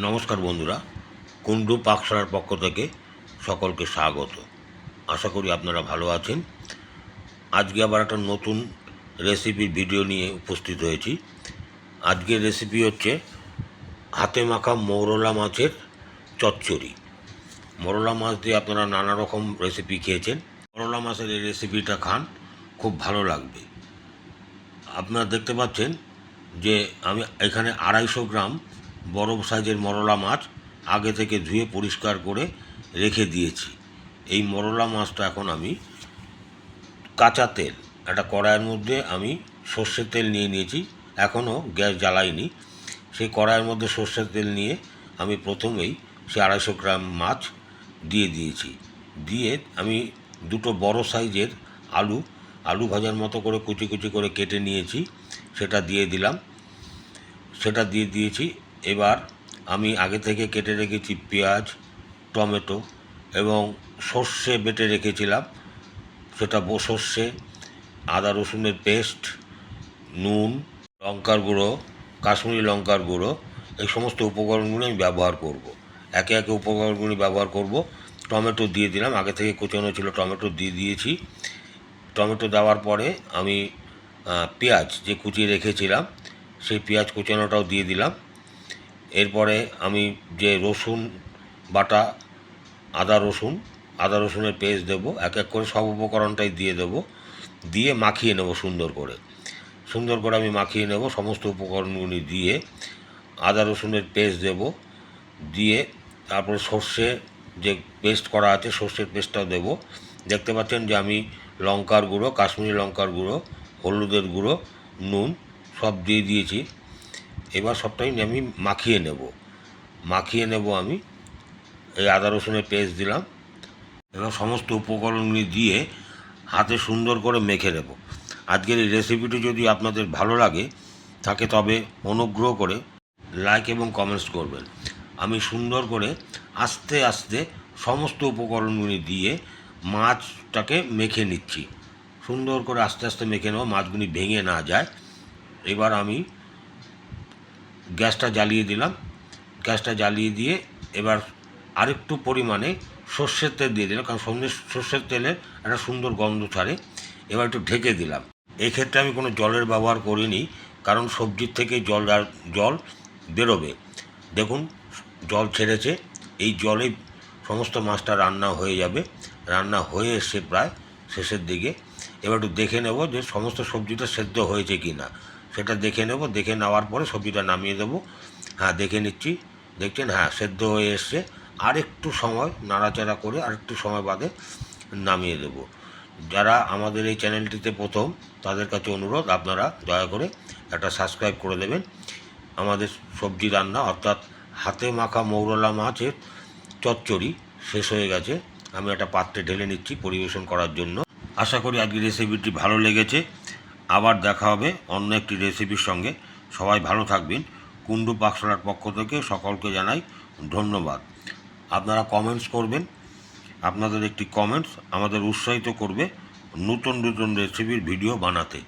নমস্কার বন্ধুরা কুন্ডু পাকশালার পক্ষ থেকে সকলকে স্বাগত। আশা করি আপনারা ভালো আছেন। আজকে আবার একটা নতুন রেসিপির ভিডিও নিয়ে উপস্থিত হয়েছি। আজকের রেসিপি হচ্ছে হাতে মাখা মৌরলা মাছের চচ্চড়ি। মরলা মাছ দিয়ে আপনারা নানা রকম রেসিপি খেয়েছেন। মরলা মাছের এই রেসিপিটা খান, খুব ভালো লাগবে। আপনারা দেখতে পাচ্ছেন যে আমি এখানে আড়াইশো গ্রাম বড় সাইজের মরলা মাছ আগে থেকে ধুয়ে পরিষ্কার করে রেখে দিয়েছি। এই মরলা মাছটা এখন আমি কাঁচা তেল, একটা কড়াইয়ের মধ্যে আমি সর্ষের তেল নিয়ে নিয়েছি, এখনও গ্যাস জ্বালাইনি। সেই কড়াইয়ের মধ্যে সর্ষের তেল নিয়ে আমি প্রথমেই সে আড়াইশো গ্রাম মাছ দিয়ে দিয়েছি। দিয়ে আমি দুটো বড় সাইজের আলু আলু ভাজার মতো করে কুচি কুচি করে কেটে নিয়েছি, সেটা দিয়ে দিলাম। সেটা দিয়ে দিয়েছি এবার আমি আগে থেকে কেটে রেখেছি পেঁয়াজ, টমেটো এবং সর্ষে বেটে রেখেছিলাম। সেটা সর্ষে, আদা রসুনের পেস্ট, নুন, লঙ্কার গুঁড়ো, কাশ্মীরি লঙ্কার গুঁড়ো, এই সমস্ত উপকরণগুলি আমি ব্যবহার করব। একে একে উপকরণগুলি ব্যবহার করব। টমেটো দিয়ে দিলাম। আগে থেকে কুচানো ছিল টমেটো দিয়ে দিয়েছি। টমেটো দেওয়ার পরে আমি পেঁয়াজ যে কুচিয়ে রেখেছিলাম, সেই পেঁয়াজ কুচানোটাও দিয়ে দিলাম। এরপরে আমি যে রসুন বাটা, আদা রসুন, আদা রসুনের পেস্ট দেবো, এক এক করে সব উপকরণটাই দিয়ে দেবো, দিয়ে মাখিয়ে নেব সুন্দর করে। সুন্দর করে আমি মাখিয়ে নেব সমস্ত উপকরণগুলি দিয়ে, আদা রসুনের পেস্ট দেব, দিয়ে তারপরে সর্ষে যে পেস্ট করা আছে সর্ষের পেস্টটাও দেব। দেখতে পাচ্ছেন যে আমি লঙ্কার গুঁড়ো, কাশ্মীরি লঙ্কার গুঁড়ো, হলুদের গুঁড়ো, নুন সব দিয়ে দিয়েছি। এবার সবটাই আমি মাখিয়ে নেব। মাখিয়ে নেব আমি। এই আদা রসুনের পেস্ট দিলাম। এবার সমস্ত উপকরণগুলি দিয়ে হাতে সুন্দর করে মেখে নেব। আজকের এই রেসিপিটি যদি আপনাদের ভালো লাগে, থাকে তবে অনুগ্রহ করে লাইক এবং কমেন্টস করবেন। আমি সুন্দর করে আস্তে আস্তে সমস্ত উপকরণগুলি দিয়ে মাছটাকে মেখে নিচ্ছি। সুন্দর করে আস্তে আস্তে মেখে নেব। মাছগুলি ভেঙে না যায়। এবার আমি গ্যাসটা জ্বালিয়ে দিলাম। গ্যাসটা জ্বালিয়ে দিয়ে এবার আরেকটু পরিমাণে সর্ষের তেল দিয়ে দিলাম, কারণ সঙ্গে সর্ষের তেলের একটা সুন্দর গন্ধ ছাড়ে। এবার একটু ঢেকে দিলাম। এক্ষেত্রে আমি কোনো জলের ব্যবহার করিনি, কারণ সবজির থেকে জল জল বেরোবে। দেখুন, জল ছেড়েছে, এই জলে সমস্ত মাছটা রান্না হয়ে যাবে। রান্না হয়ে এসছে প্রায় শেষের দিকে। এবার একটু দেখে নেব যে সমস্ত সবজিটা সেদ্ধ হয়েছে কি না সেটা দেখে নেব, দেখে নেওয়ার পরে সবজিটা নামিয়ে দেবো। হ্যাঁ দেখে নিচ্ছি। দেখছেন? হ্যাঁ সেদ্ধ হয়ে এসছে। আর একটু সময়, নাড়াচাড়া করে আর একটু সময় বাদে নামিয়ে দেব। যারা আমাদের এই চ্যানেলটিতে প্রথম, তাদের কাছে অনুরোধ, আপনারা দয়া করে একটা সাবস্ক্রাইব করে দেবেন। আমাদের সবজি রান্না, অর্থাৎ হাতে মাখা মৌরলা মাছের চচ্চড়ি শেষ হয়ে গেছে। আমি একটা পাত্রে ঢেলে নিচ্ছি পরিবেশন করার জন্য। আশা করি আজকের রেসিপিটি ভালো লেগেছে। আবার দেখা হবে অন্য একটি রেসিপির সঙ্গে। সবাই ভালো থাকবেন। কুণ্ডু পাকশালার পক্ষ থেকে সকলকে জানাই ধন্যবাদ। আপনারা কমেন্টস করবেন। আপনাদের একটি কমেন্টস আমাদের উৎসাহিত করবে নতুন নতুন রেসিপির ভিডিও বানাতে।